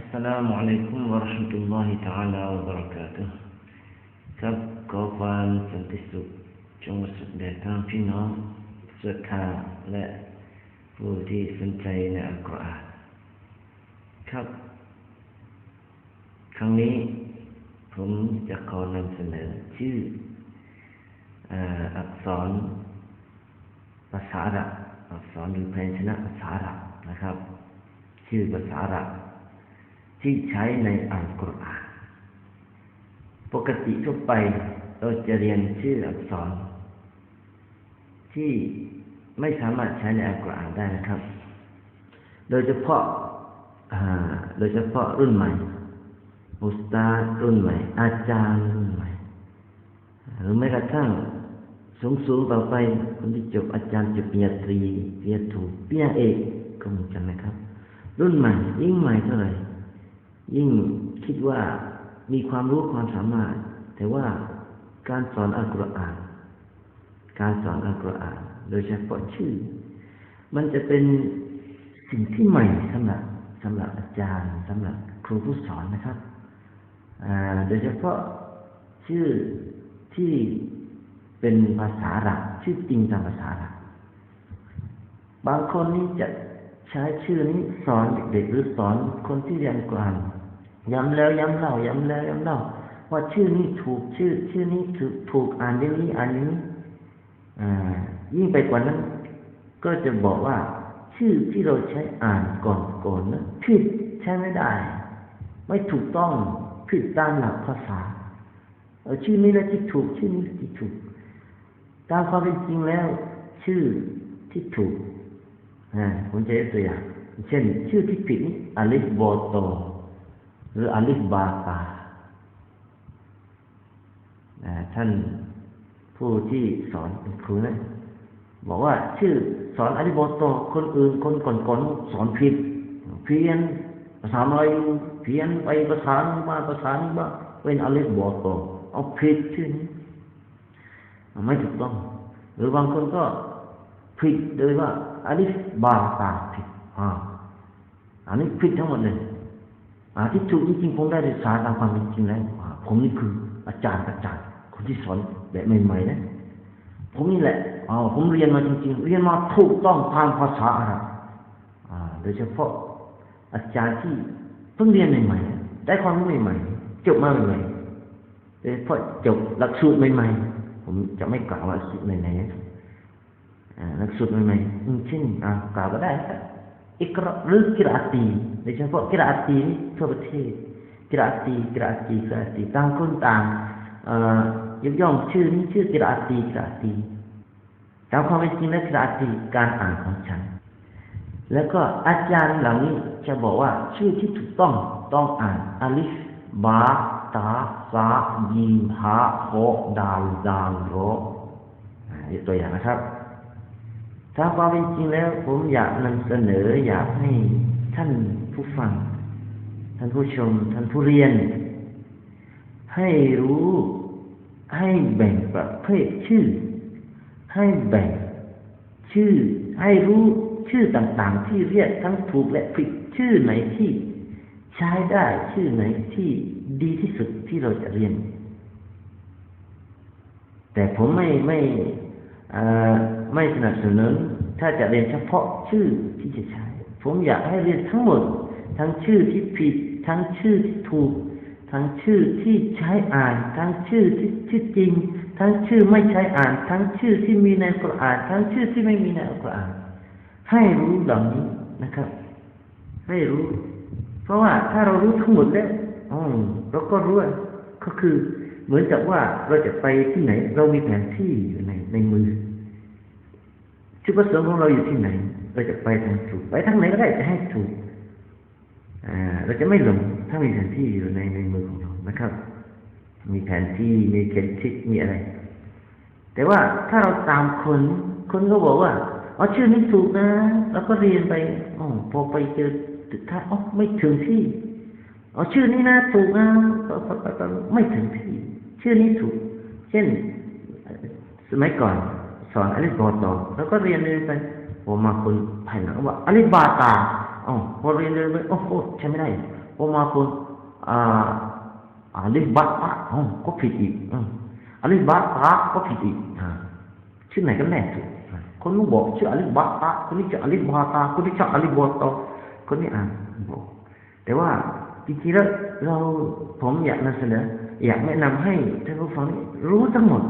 السلام عليكم ورحمة الله تعالى وبركاته ครับขอความสันติสุขจงประสบแด่ทั้งพี่น้องศรัทธาและผู้ที่สนใจในอัลกุรอานครับ ครั้งนี้ผมจะขอนำเสนอชื่ออ่าอักษรภาษาอาหรับอักษรหรือพยัญชนะภาษาอาหรับนะครับ ชื่อภาษาอาหรับ ที่ใช้ในอัลกุรอานปกติทั่วไปเราจะเรียนชื่ออักษร ที่ไม่สามารถใช้ในอัลกุรอานได้นะครับ โดยเฉพาะโดยเฉพาะรุ่นใหม่อุสตารุ่นใหม่ อาจารย์รุ่นใหม่ หรือแม้กระทั่งสูงสูงต่อไปคนที่จบอาจารย์จบปริญญาตรีปริญญาโทปริญญาเอกก็เหมือนกันนะครับ รุ่นใหม่ยิ่งใหม่เท่าไหร่ ยิ่งคิดว่ามีความรู้ความสามารถ แต่ว่าการสอนอัลกุรอาน การสอนอัลกุรอาน โดยเฉพาะชื่อ มันจะเป็นสิ่งที่ใหม่สำหรับสำหรับอาจารย์สำหรับครูผู้สอนนะครับโดยเฉพาะชื่อที่เป็นภาษาหลักชื่อจริงตามภาษาหลักบางคนนี่จะใช้ชื่อนี้สอนเด็กๆหรือสอนคนที่เรียนกลาน ย้ำแล้วย้ำเล่าย้ำแล้วย้ำเล่าว่าชื่อนี้ถูกชื่อ ชื่อนี้ถูกถูกอ่านอย่างนี้อ่านอย่างนี้อ่ายิ่งไปกว่านั้น ก็จะบอกว่า ชื่อที่เราใช้อ่านก่อนก่อนนั้นผิดใช้ไม่ได้ ไม่ถูกต้องผิดตามหลักภาษาเอชื่อนี้แหละที่ถูก ชื่อนี้ที่ถูกตามความเป็นจริงแล้ว ชื่อที่ถูกอ่าผมจะยกตัวอย่างเช่น ชื่อที่ผิดนี่อลิฟบอโต หรืออลิฟบาตาอ่ท่านผู้ที่สอนเป็นครูนะบอกว่าชื่อสอนอลิบอโตคนอื่นคนก่อนๆสอนผิด เพี้ยนภาษาอะไรเพี้ยนไปภาษาหนึ่งมาภาษาหนึ่งมาเป็นอลิฟบอโตเอาผิดชื่อนี้ไม่ถูกต้อง หรือบางคนก็ผิดโดยว่าอันนี้บาตาผิดอ่าอันนี้ผิดทั้งหมดเลย ที่ถูกจริงๆผมได้ศึกษาตามความเป็นจริงแล้วผมนี่คืออาจารย์อาจารย์คนที่สอนแบบใหม่ๆนะผมนี่แหละอ๋อผมเรียนมาจริง ๆ เรียนมาถูกต้องตามภาษาอาหรับโดยเฉพาะอาจารย์ที่เพิ่งเรียนใหม่ๆได้ความรู้ใหม่ๆจบมาใหม่ๆโดยเฉพาะจบหลักสูตรใหม่ๆผมจะไม่กล่าวว่าสูตรไหนๆหลักสูตรใหม่ๆเช่นกล่าวก็ได้ครับ อิกรหรือกิราตีโดยเฉพาะกิราตีนี่ทั่วประเทศกิราตีกิราตีกิราตีต่างคนต่างยกย่องชื่อนี้ชื่อกิราตีกิราตีตามความเป็นจริงแล้วกิราตีการอ่านของฉัน แล้วก็อาจารย์เหล่านี้จะบอกว่าชื่อที่ถูกต้องต้องอ่านอลิฟบาตาซายีมฮาโคดาลดาลโรตัวอย่างนะครับ ถ้าความเป็นจริงแล้ว ผมอยากนำเสนออยากให้ท่านผู้ฟัง ท่านผู้ชม ท่านผู้เรียน ให้รู้ให้แบ่งประเภทชื่อ ให้แบ่งชื่อ ให้รู้ชื่อต่างๆ ที่เรียกทั้งถูกและผิดชื่อไหนที่ใช้ได้ชื่อไหนที่ดีที่สุดที่เราจะเรียน แต่ผมไม่ไม่ ไม่สนับสนุนถ้าจะเรียนเฉพาะชื่อที่จะใช้ ผมอยากให้เรียนทั้งหมด ทั้งชื่อที่ผิด ทั้งชื่อที่ถูก ทั้งชื่อที่ใช้อ่าน ทั้งชื่อที่ชื่อจริง ทั้งชื่อไม่ใช้อ่าน ทั้งชื่อที่มีในอัลกุรอาน ทั้งชื่อที่ไม่มีในอัลกุรอาน ให้รู้เหล่านี้นะครับ ให้รู้ เพราะว่าถ้าเรารู้ทั้งหมดแล้วอ๋อเราก็รู้ก็คือเหมือนกับว่าเราจะไปที่ไหน เรามีแผนที่อยู่ในในมือ จุดประสงค์ของเราอยู่ที่ไหน เราจะไปทางถูก ไปทางไหนก็ได้จะให้ถูกเราจะไม่หลงถ้ามีแผนที่อยู่ในในมือของเรานะครับ มีแผนที่มีเข็มทิศมีอะไร แต่ว่าถ้าเราตามคนคนก็บอกว่าอ๋อชื่อนี้ถูกนะแล้วก็เรียนไปอ๋อพอไปเจอสุดท้ายอ๋อไม่ถึงที่อ๋อชื่อนี้นะถูกนะไม่ถึงที่ ชื่อนี้ถูก เช่น สมัยก่อน สอนอลิบอตอแล้วก็เรียนเรียนไปพอมาคนภายหลังว่าอลิบาตาอ๋อพอเรียนเรียนไปโอ้โหใช่ไม่ได้พอมาคนอ่าอลิบัตตะอ๋อก็ผิดอีกอืมอาลิบัตตะก็ผิดอีกอ่าชื่อไหนกันแน่ถูกอ่คนนู้นบอกชื่ออลิบัตตะคนนี้ชื่ออลิฟบาตาคนนี้ชื่ออลิบอตอคนนี้อ่านบอกแต่ว่าจริงๆแล้วเราผมอยากนำเสนออยากแนะนำให้ท่านผู้ฟังรู้ทั้งหมด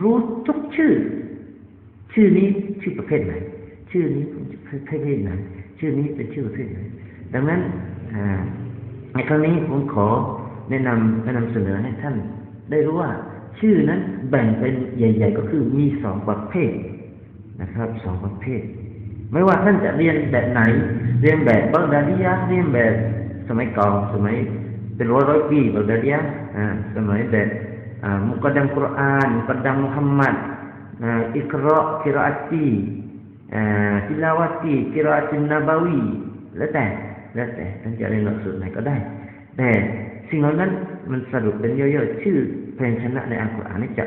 รู้ทุกชื่อ ชื่อนี้ชื่อประเภทไหน ชื่อนี้เป็นประเภทไหน ชื่อนี้เป็นชื่อประเภทไหน ดังนั้นอ่าในครั้งนี้ผมขอแนะนำแนะนำเสนอให้ท่าน ได้รู้ว่าชื่อนั้นแบ่งเป็นใหญ่ ๆ ก็คือมีสองประเภทนะครับสองประเภท ไม่ว่าท่านจะเรียนแบบไหน เรียนแบบบังดาดียะเรียนแบบสมัยก่อนสมัยเป็นร้อยร้อยปีบังดาดียะอ่าสมัยแบบอ่ามุกดัมกุรอานมุกดัมมุฮัมมัด อิกรากิรอตีทิลาวตีกิราตินนาบาวีแล้วแต่แล้วแต่ท่านจะเรียนหลักสูตรไหนก็ได้ แต่สิ่งเหล่านั้นมันสรุปเป็นย่อยๆชื่อเพลงชนะในอัลกุรอานนี่จะ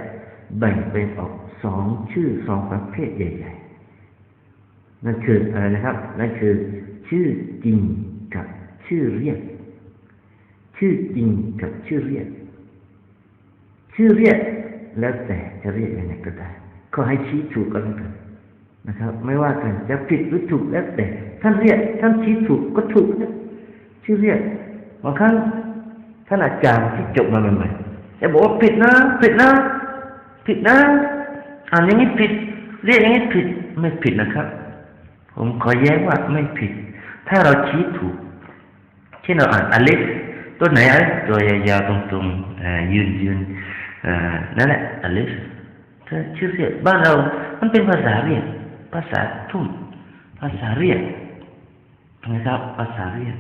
แบ่งเป็นออกสองชื่อสองประเภทใหญ่ๆนั่นคืออะไรนะครับนั่นคือชื่อจริงกับชื่อเรียก ชื่อจริงกับชื่อเรียก ชื่อเรียกแล้วแต่จะเรียกยังไงก็ได้ ขอให้ชี้ถูกก็แล้วกันนะครับ ไม่ว่ากันจะผิดหรือถูกแล้วแต่ ท่านเรียกท่านชี้ถูกก็ถูกนะชื่อเรียกบางครั้งท่านอาจารย์ที่จบมาใหม่ๆจะบอกว่าผิดนะผิดนะผิดนะอ่านอย่างนี้ผิด เรียกอย่างนี้ผิดไม่ผิดนะครับ ผมขอแย้งว่าไม่ผิด ถ้าเราชี้ถูกเช่นเราอ่านอเลิฟตัวไหนอลิฟตัวยาวๆตรงๆยืนยืนนั่นแหละอเลิฟถ้า ชื่อเสียกบ้านเรา มันเป็นภาษาเรียก ภาษาทุ่มภาษาเรียกนะครับ ภาษาเรียก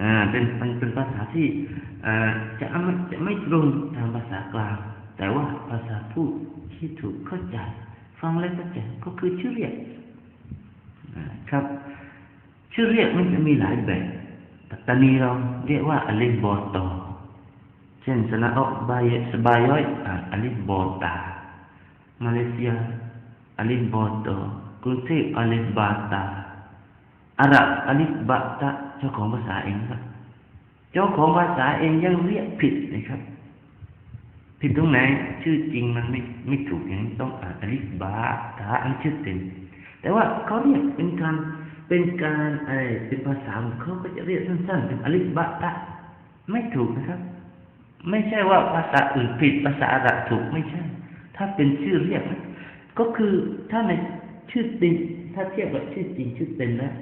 อ่าเป็นมันเป็นภาษาที่อ่าจะไม่จะไม่ตรงทางภาษากลาง แต่ว่าภาษาพูดที่ถูกเข้าใจ ฟังแล้วเข้าใจก็คือชื่อเรียกครับ ชื่อเรียกมันจะมีหลายแบบปัตตานีเราเรียกว่าอลิบอตอเช่นสนะออบายสบายย่อยอ่านอลิบอตา มาเลเซียอลิฟบอตอกรุงเทพอลิบาตาอารับอลิฟบาตะเจ้าของภาษาเองครับ เจ้าของภาษาเองยังเรียกผิดนะครับ ผิดตรงไหนชื่อจริงมันไม่ไม่ถูกอย่างนี้ต้องอ่านอลิฟบาตาอันชื่อเต็มแต่ว่าเขาเรียกเป็นการเป็นการอะไรเป็นภาษาของเขาก็จะเรียกสั้นๆเป็นอลิฟบะตะไม่ถูกนะครับ ไม่ใช่ว่าภาษาอื่นผิดภาษาอาหรับถูกไม่ใช่ ถ้าเป็นชื่อเรียกนะก็คือถ้าในชื่อจริงถ้าเทียบกับชื่อจริงชื่อเต็มแล้ว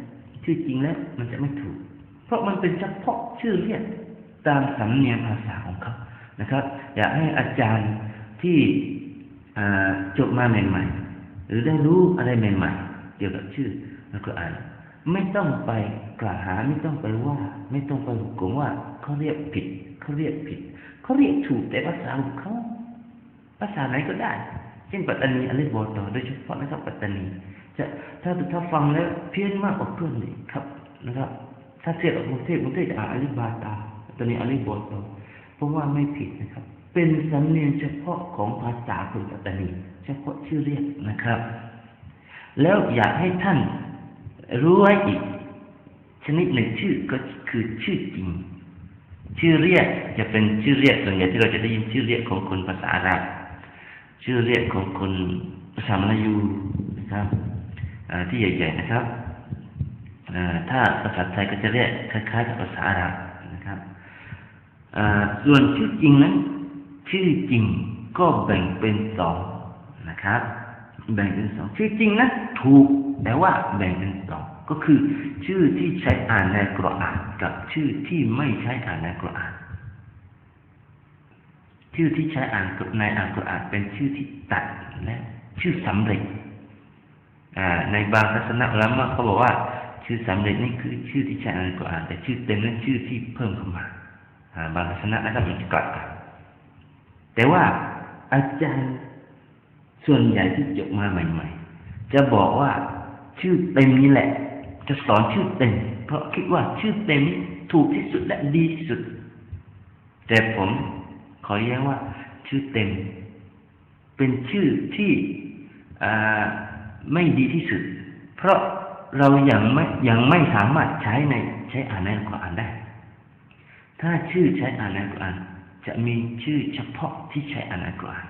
ชื่อจริงแล้วมันจะไม่ถูก เพราะมันเป็นเฉพาะชื่อเรียกตามสำเนียงภาษาของเขานะครับ อยากให้อาจารย์ที่จบมาใหม่ๆ หรือได้รู้อะไรใหม่ๆ เกี่ยวกับชื่อแล้วก็อ่านไม่ต้องไปกล่าวหาไม่ต้องไปว่า ไม่ต้องไปหุกงว่าเขาเรียกผิดเขาเรียกผิดเขาเรียกถูกแต่ภาษาของเขา ภาษาไหนก็ได้ เช่นปัตตานีอลิบอตอโดยเฉพาะนะครับปัตตานีจะถ้าถ้าฟังแล้วเพี้ยนมากกว่าเพื่อนเลยครับนะครับ ถ้าเทียบกับกรุงเทพกรุงเทพจะอ่านอลิบาตาปัตตานีอลิบอตอเพราะว่าไม่ผิดนะครับ เป็นสำเนียงเฉพาะของภาษาคนปัตตานี เฉพาะชื่อเรียกนะครับ แล้วอยากให้ท่านรู้ไว้อีก ชนิดหนึ่งชื่อก็คือชื่อจริง ชื่อเรียกจะเป็นชื่อเรียกส่วนใหญ่ที่เราจะได้ยินชื่อเรียกของคนภาษาอาหรับ ชื่อเรียกของคนภาษามลายูนะครับที่ใหญ่ๆนะครับถ้าภาษาไทยก็จะเรียกคล้ายๆกับภาษาอาหรับนะครับส่วนชื่อจริงนั้น ชื่อจริงก็แบ่งเป็นสองนะครับ แบ่งเป็นสองชื่อจริงนะถูกแต่ว่าแบ่งเป็นสองก็คือชื่อที่ใช้อ่านในกรอานกับชื่อที่ไม่ใช้อ่านในกรอาน ชื่อที่ใช้อ่านกับในอัลกุรอานเป็นชื่อที่ตัดและชื่อสำเร็จอ่าในบางศาสนาละมาเขาบอกว่าชื่อสำเร็จนี่คือชื่อที่ใช้อ่านกุรอานแต่ชื่อเต็มนั้นชื่อที่เพิ่มเข้ามาอ่าบางศาสนานะครับมันจะกลับกันแต่ว่าอาจารย์ส่วนใหญ่ที่จบมาใหม่ ๆ จะบอกว่าชื่อเต็มนี่แหละ จะสอนชื่อเต็ม เพราะคิดว่าชื่อเต็มนี้ถูกที่สุดและดีที่สุด แต่ผม ขอแย้งว่า ชื่อเต็ม เป็นชื่อที่ไม่ดีที่สุด เพราะเรายัางไม่ยังไม่สามารถใช้ในใช้อ่านในอัลกุรอานได้ ถ้าชื่อใช้อ่านอัลกุรอานจะมีชื่อเฉพาะที่ใช้อ่านอัลกุรอาน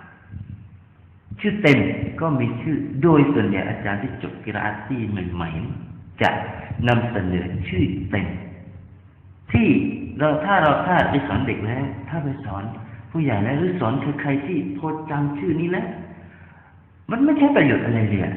ชื่อเต็มก็มีชื่อโดยส่วนใหญ่อาจารย์ที่จบกิราอะที่ใหม่ๆจะนำเสนอชื่อเต็มที่เราถ้าเราถ้าไปสอนเด็กแล้วถ้าไปสอน ผู้ใหญ่แล้วหรือสอนคือใครที่พอจำชื่อนี้แล้ว มันไม่ใช่ประโยชน์อะไรเลยอะ